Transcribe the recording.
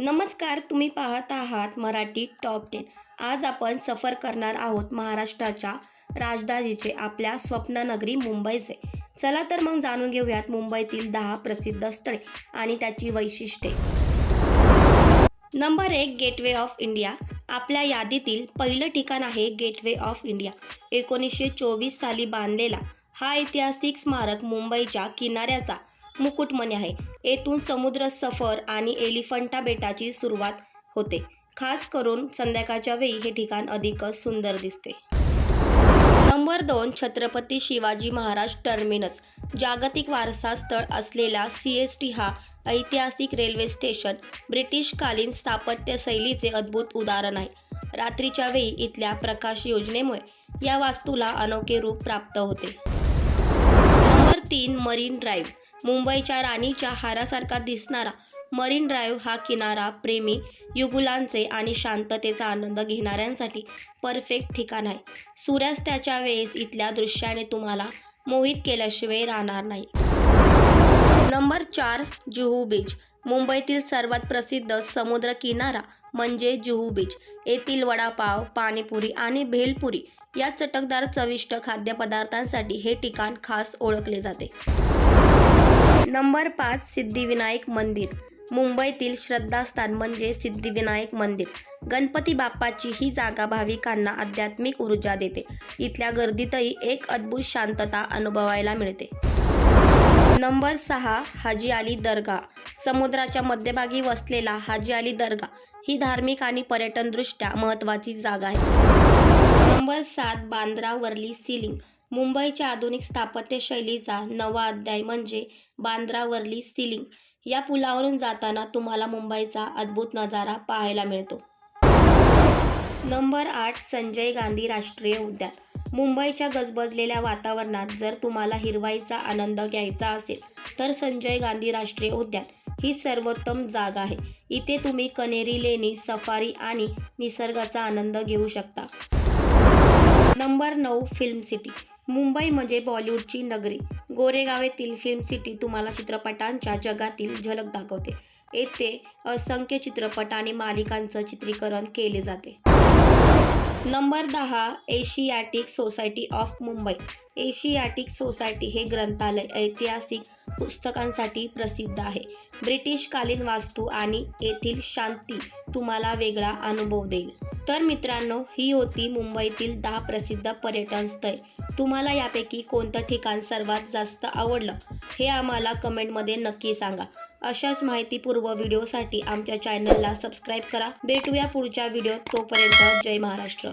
नमस्कार तुम्ही पाहत आहात मराठी टॉप टेन. आज आपण सफर करणार आहोत महाराष्ट्राच्या राजधानीचे आपल्या स्वप्ननगरी मुंबईचे. चला तर मग जाणून घेऊयात मुंबईतील दहा प्रसिद्ध स्थळे आणि त्याची वैशिष्ट्ये. नंबर एक गेटवे ऑफ इंडिया. आपल्या यादीतील पहिलं ठिकाण आहे गेटवे ऑफ इंडिया. एकोणीसशे चोवीस साली बांधलेला हा ऐतिहासिक स्मारक मुंबईच्या किनाऱ्याचा मुकुटमणी आहे. येथून समुद्र सफर आणि एलिफंटा बेटाची सुरुवात होते. खास करून संध्याकाळच्या वेळी हे ठिकाण अधिकच सुंदर दिसते. नंबर दोन छत्रपती शिवाजी महाराज टर्मिनस. जागतिक वारसा स्थळ असलेला सी एस टी हा ऐतिहासिक रेल्वे स्टेशन. ब्रिटिशकालीन स्थापत्य शैलीचे अद्भुत उदाहरण आहे. रात्रीच्या वेळी इथल्या प्रकाश योजनेमुळे या वास्तूला अनोखे रूप प्राप्त होते. नंबर तीन मरीन ड्राईव्ह मुंबईच्या राणीच्या हारासारखा दिसणारा मरीन ड्राईव्ह हा किनारा प्रेमी युगुलांचे आणि शांततेचा आनंद घेणाऱ्यांसाठी परफेक्ट ठिकाण आहे. सूर्यास्ताच्या वेळेस इथल्या दृश्याने तुम्हाला मोहित केल्याशिवाय राहणार नाही. नंबर चार जुहू बीच. मुंबईतील सर्वात प्रसिद्ध समुद्र किनारा म्हणजे जुहू बीच. येथील वडापाव पाणीपुरी आणि भेलपुरी या चटकदार चविष्ट खाद्यपदार्थांसाठी हे ठिकाण खास ओळखले जाते. नंबर पाच सिद्धिविनायक मंदिर. मुंबईतील श्रद्धास्थान म्हणजे सिद्धिविनायक मंदिर. गणपती बाप्पाची ही जागा भाविकांना आध्यात्मिक ऊर्जा देते. इथल्या गर्दीतही एक अद्भुत शांतता अनुभवायला मिळते. नंबर सहा हाजी अली दर्गा. समुद्राच्या मध्यभागी वसलेला हाजी अली दर्गा ही धार्मिक आणि पर्यटनदृष्ट्या महत्त्वाची जागा आहे. नंबर सात बांद्रा वर्ली सिलिंग. मुंबईच्या आधुनिक स्थापत्य शैलीचा नवा अध्याय म्हणजे बांद्रावरली सिलिंग. या पुलावरून जाताना तुम्हाला मुंबईचा अद्भुत नजारा पाहायला मिळतो. नंबर आठ संजय गांधी राष्ट्रीय उद्यान. मुंबईच्या गजबजलेल्या वातावरणात जर तुम्हाला हिरवाईचा आनंद घ्यायचा असेल तर संजय गांधी राष्ट्रीय उद्यान ही सर्वोत्तम जागा आहे. इथे तुम्ही कनेरी लेणी सफारी आणि निसर्गाचा आनंद घेऊ शकता. नंबर नऊ फिल्म सिटी. मुंबई म्हणजे बॉलिवूडची नगरी. गोरेगाव येथील फिल्म सिटी तुम्हाला चित्रपटांच्या जगातील झलक दाखवते. येथे असंख्य चित्रपट आणि मालिकांचं चित्रीकरण केले जाते. नंबर दहा Asiatic Society of Mumbai. Asiatic Society हे ग्रंथालय ऐतिहासिक पुस्तकांसाठी प्रसिद्ध आहे. ब्रिटिशकालीन वास्तू आणि येथील शांती तुम्हाला वेगळा अनुभव देईल. तर मित्रांनो ही होती मुंबईतील दहा प्रसिद्ध पर्यटन स्थळ तुम्हाला यापैकी कोणतं ठिकाण सर्वात जास्त आवडलं हे आम्हाला कमेंटमध्ये नक्की सांगा. अशाच माहितीपूर्व व्हिडिओसाठी आमच्या चॅनलला सबस्क्राईब करा. भेटूया पुढच्या व्हिडिओत. तोपर्यंत जय महाराष्ट्र.